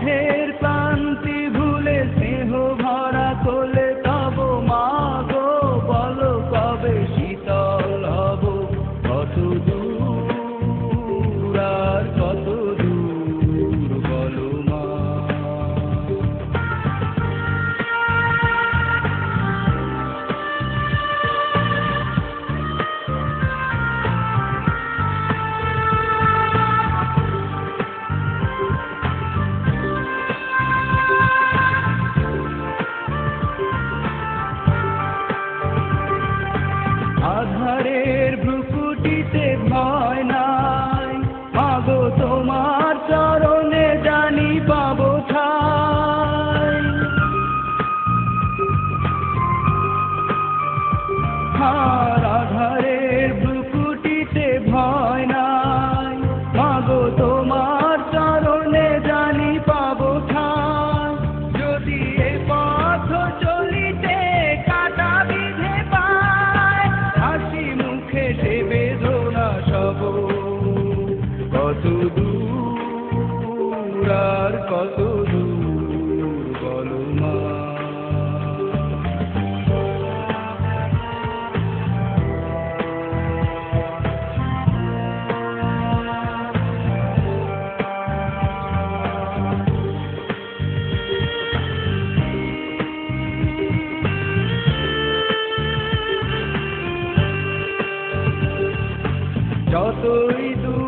hey. আধারের ভ্রুকুটিতে ভয় নাই কত দূর আর কত দূর বলো মা। যতই দুঃখ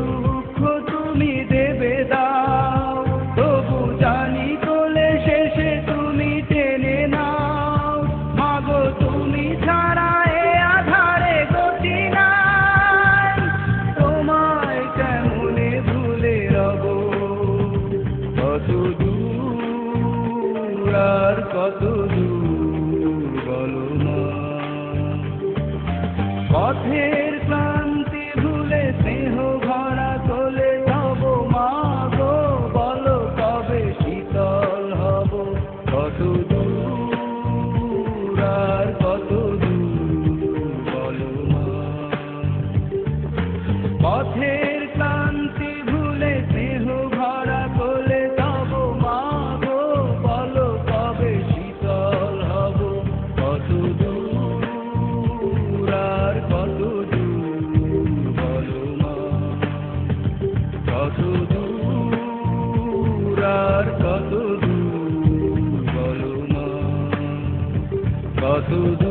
আর কত দূর বলো না। পথের ক্লান্তি ভুলে স্নেহ ভরা তোলে হব মা গো, বলো কবে শীতল হব। কত দূর আর কত দূর বলো মা। পথের কত